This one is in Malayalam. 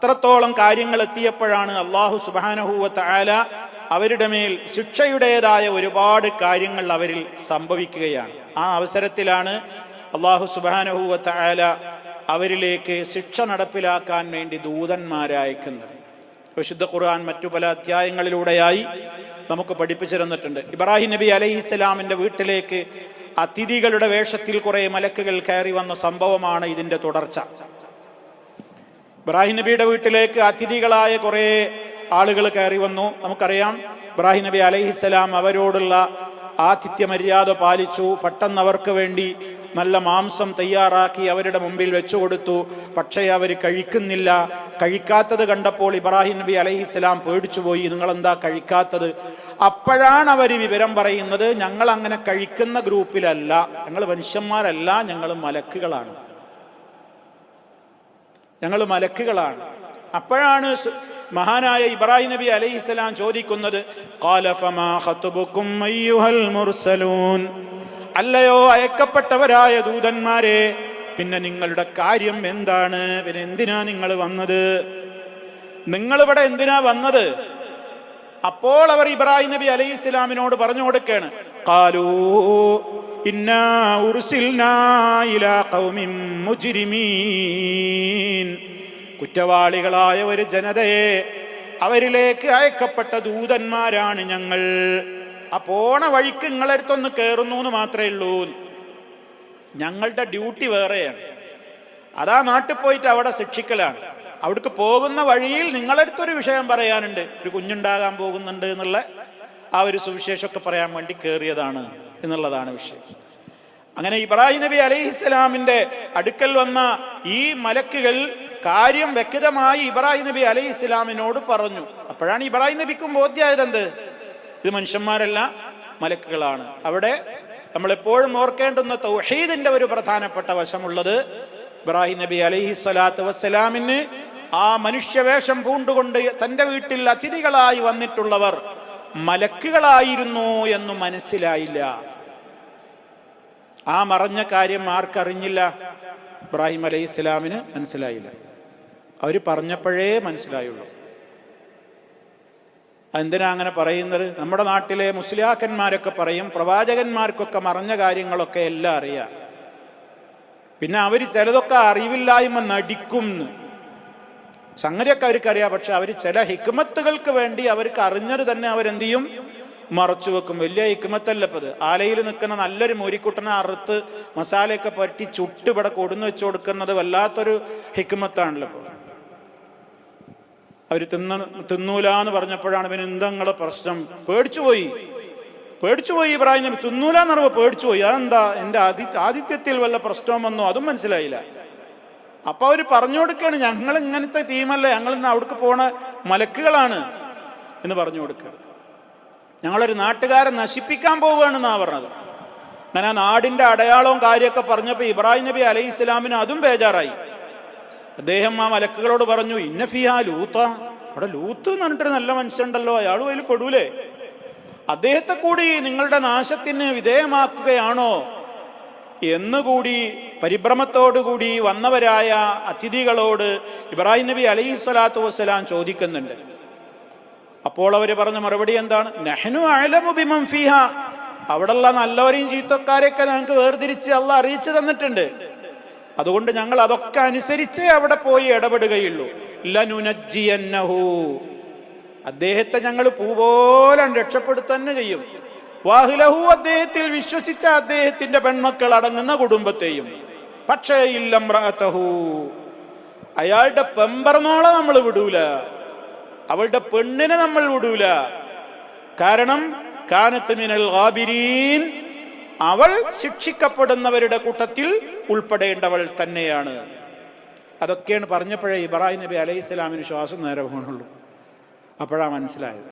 അത്രത്തോളം കാര്യങ്ങൾ എത്തിയപ്പോഴാണ് അള്ളാഹു സുബാനഹൂവത്ത് ആല അവരുടെ മേൽ ശിക്ഷയുടേതായ ഒരുപാട് കാര്യങ്ങൾ അവരിൽ സംഭവിക്കുകയാണ്. ആ അവസരത്തിലാണ് അള്ളാഹു സുബാനഹൂവത്ത് ആല അവരിലേക്ക് ശിക്ഷ നടപ്പിലാക്കാൻ വേണ്ടി ദൂതന്മാരയക്കുന്നത് വിശുദ്ധ ഖുർആൻ മറ്റു പല അധ്യായങ്ങളിലൂടെയായി നമുക്ക് പഠിപ്പിച്ചിരുന്നിട്ടുണ്ട് ഇബ്രാഹിം നബി അലൈഹി ഇസ്ലാമിന്റെ വീട്ടിലേക്ക് അതിഥികളുടെ വേഷത്തിൽ കുറേ മലക്കുകൾ കയറി വന്ന സംഭവമാണ് ഇതിന്റെ തുടർച്ച. ഇബ്രാഹിം നബിയുടെ വീട്ടിലേക്ക് അതിഥികളായ കുറേ ആളുകൾ കയറി വന്നു. നമുക്കറിയാം ഇബ്രാഹിം നബി അലൈഹിസ്സലാം അവരോടുള്ള ആതിഥ്യ മര്യാദ പാലിച്ചു. പെട്ടെന്ന് അവർക്ക് വേണ്ടി നല്ല മാംസം തയ്യാറാക്കി അവരുടെ മുമ്പിൽ വെച്ചു കൊടുത്തു. പക്ഷേ അവർ കഴിക്കുന്നില്ല. കഴിക്കാത്തത് കണ്ടപ്പോൾ ഇബ്രാഹിം നബി അലൈഹിസ്സലാം പേടിച്ചുപോയി. നിങ്ങൾ എന്താ കഴിക്കാത്തത്? അപ്പോഴാണ് അവർ വിവരം പറയുന്നത് ഞങ്ങൾ അങ്ങനെ കഴിക്കുന്ന ഗ്രൂപ്പിലല്ല. ഞങ്ങൾ മനുഷ്യന്മാരല്ല ഞങ്ങൾ മലക്കുകളാണ്. ഞങ്ങൾ മലക്കുകളാണ്. അപ്പോഴാണ് മഹാനായ ഇബ്രാഹിം നബി അലൈഹിസ്സലാം ചോദിക്കുന്നത്? അല്ലയോ അയക്കപ്പെട്ടവരായ ദൂതന്മാരെ പിന്നെ നിങ്ങളുടെ കാര്യം എന്താണ്? പിന്നെ എന്തിനാ നിങ്ങൾ വന്നത്? നിങ്ങളിവിടെ എന്തിനാ വന്നത്? അപ്പോൾ അവർ ഇബ്രാഹിം നബി അലൈഹി ഇസ്ലാമിനോട് പറഞ്ഞു കൊടുക്കുകയാണ് കാലൂ കുറ്റവാളികളായ ഒരു ജനതയെ അവരിലേക്ക് അയക്കപ്പെട്ട ദൂതന്മാരാണ് ഞങ്ങൾ. ആ പോണ വഴിക്ക് നിങ്ങളടുത്തൊന്ന് കയറുന്നു എന്ന് മാത്രമേ ഉള്ളൂ. ഞങ്ങളുടെ ഡ്യൂട്ടി വേറെയാണ്. അതാ നാട്ടിൽ പോയിട്ട് അവിടെ ശിക്ഷിക്കലാണ്. അവിടേക്ക് പോകുന്ന വഴിയിൽ നിങ്ങളടുത്തൊരു വിഷയം പറയാനുണ്ട്. ഒരു കുഞ്ഞുണ്ടാകാൻ പോകുന്നുണ്ട് എന്നുള്ള ആ ഒരു സുവിശേഷമൊക്കെ പറയാൻ വേണ്ടി കയറിയതാണ് എന്നുള്ളതാണ് വിഷയം. അങ്ങനെ ഇബ്രാഹിം നബി അലൈഹിസ്സലാമിന്റെ അടുക്കൽ വന്ന ഈ മലക്കുകൾ കാര്യം വ്യക്തമായി ഇബ്രാഹിം നബി അലൈഹി ഇസ്ലാമിനോട് പറഞ്ഞു. അപ്പോഴാണ് ഇബ്രാഹിം നബിക്കും ബോധ്യമായത് എന്ത് ഇത് മനുഷ്യന്മാരല്ല മലക്കുകളാണ്. അവിടെ നമ്മൾ എപ്പോഴും ഓർക്കേണ്ടുന്ന തൗഹീദിന്റെ ഒരു പ്രധാനപ്പെട്ട വശമുള്ളത് ഇബ്രാഹിം നബി അലൈഹി സ്വലാത്തു വസ്സലാമിന് ആ മനുഷ്യവേഷം പൂണ്ടുകൊണ്ട് തന്റെ വീട്ടിൽ അതിഥികളായി വന്നിട്ടുള്ളവർ മലക്കുകളായിരുന്നു എന്ന് മനസ്സിലായില്ല. ആ മറഞ്ഞ കാര്യം ആർക്കറിഞ്ഞില്ല? ഇബ്രാഹിം അലൈഹി ഇസ്ലാമിന് മനസ്സിലായില്ല. അവർ പറഞ്ഞപ്പോഴേ മനസ്സിലായുള്ളൂ. എന്തിനാ അങ്ങനെ പറയുന്നത്? നമ്മുടെ നാട്ടിലെ മുസ്ലിയാക്കന്മാരൊക്കെ പറയും പ്രവാചകന്മാർക്കൊക്കെ മറഞ്ഞ കാര്യങ്ങളൊക്കെ എല്ലാം അറിയാം. പിന്നെ അവർ ചിലതൊക്കെ അറിവില്ലായ്മ നടിക്കും. സംഗതിയൊക്കെ അവർക്കറിയാം പക്ഷെ അവർ ചില ഹിക്മത്തുകൾക്ക് വേണ്ടി അവർക്ക് അറിഞ്ഞത് തന്നെ അവരെന്ത് ചെയ്യും മറച്ചു വെക്കും. വലിയ ഹിക്മത്തല്ല ഇപ്പത്. ആലയിൽ നിൽക്കുന്ന നല്ലൊരു മൂരിക്കുട്ടനെ അറുത്ത് മസാലയൊക്കെ പറ്റി ചുട്ട് ഇവിടെ കൊടുന്നു വെച്ചു കൊടുക്കുന്നത് വല്ലാത്തൊരു ഹിക്മത്താണല്ലോ അവർ തിന്ന തിന്നൂല എന്ന് പറഞ്ഞപ്പോഴാണ് പിന്നെ എന്തെങ്കിലും പ്രശ്നം? പേടിച്ചു പോയി. പേടിച്ചു പോയി ഇബ്രാഹിം നബി. തിന്നൂല എന്ന് പറയുമ്പോൾ പേടിച്ചു പോയി. അതെന്താ? എന്റെ ആദി ആദിത്യത്തിൽ വല്ല പ്രശ്നം വന്നോ? അതും മനസ്സിലായില്ല. അപ്പൊ അവർ പറഞ്ഞു കൊടുക്കുകയാണ് ഞങ്ങൾ ഇങ്ങനത്തെ ടീമല്ല ഞങ്ങൾ ഇന്ന് അവിടേക്ക് പോണ മലക്കുകളാണ് എന്ന് പറഞ്ഞു കൊടുക്കുക ഞങ്ങളൊരു നാട്ടുകാരെ നശിപ്പിക്കാൻ പോവുകയാണെന്നാണ് പറഞ്ഞത്. അങ്ങനെ ആ നാടിന്റെ അടയാളവും കാര്യമൊക്കെ പറഞ്ഞപ്പോൾ ഇബ്രാഹിം നബി അലൈഹി ഇസ്ലാമിന് അതും ബേജാറായി. അദ്ദേഹം ആ മലക്കുകളോട് പറഞ്ഞു ഇന്ന ഫിയാ ലൂത്ത. അവിടെ ലൂത്ത് എന്ന് പറഞ്ഞിട്ടൊരു നല്ല മനുഷ്യണ്ടല്ലോ അയാൾ അതിൽ പെടൂലേ. അദ്ദേഹത്തെ കൂടി നിങ്ങളുടെ നാശത്തിന് വിധേയമാക്കുകയാണോ? എന്നുകൂടി പരിഭ്രമത്തോടുകൂടി വന്നവരായ അതിഥികളോട് ഇബ്രാഹിം നബി അലൈഹി സ്വലാത്തു വസ്സലാം ചോദിക്കുന്നുണ്ട്. അപ്പോൾ അവർ പറഞ്ഞ മറുപടി എന്താണ്? നെഹ്നു അലമു ബിമം ഫിഹ. അവിടെയുള്ള നല്ലവരെയും ചീത്തക്കാരെയൊക്കെ ഞങ്ങൾക്ക് വേർതിരിച്ച് അള്ള അറിയിച്ചു തന്നിട്ടുണ്ട്. അതുകൊണ്ട് ഞങ്ങൾ അതൊക്കെ അനുസരിച്ചേ അവിടെ പോയി ഇടപെടുകയുള്ളൂ. ലനുനജ്ജിയന്നഹു. അദ്ദേഹത്തെ ഞങ്ങൾ പൂപോലെ രക്ഷപ്പെടുത്തന്നെ ചെയ്യും. വാഹിലഹു അദ്ദേഹത്തിൽ വിശ്വസിച്ച അദ്ദേഹത്തിന്റെ പെൺമക്കൾ അടങ്ങുന്ന കുടുംബത്തെയും. പക്ഷേ ഇല്ലംറാത്തഹു അയാളുടെ പെമ്പറന്നോളെ നമ്മൾ വിടൂല. അവളുടെ പെണ്ണിനെ നമ്മൾ വിടൂല. കാരണം കാനത്ത് മിനൽ ഗാബിരീൻ അവൾ ശിക്ഷിക്കപ്പെടുന്നവരുടെ കൂട്ടത്തിൽ ഉൾപ്പെടേണ്ടവൾ തന്നെയാണ്. അതൊക്കെയാണ് പറഞ്ഞപ്പോഴേ ഇബ്രാഹിം നബി അലൈഹി സ്വലാമിന് ശ്വാസം നേരെ പോകണുള്ളൂ അപ്പോഴാണ് മനസ്സിലായത്.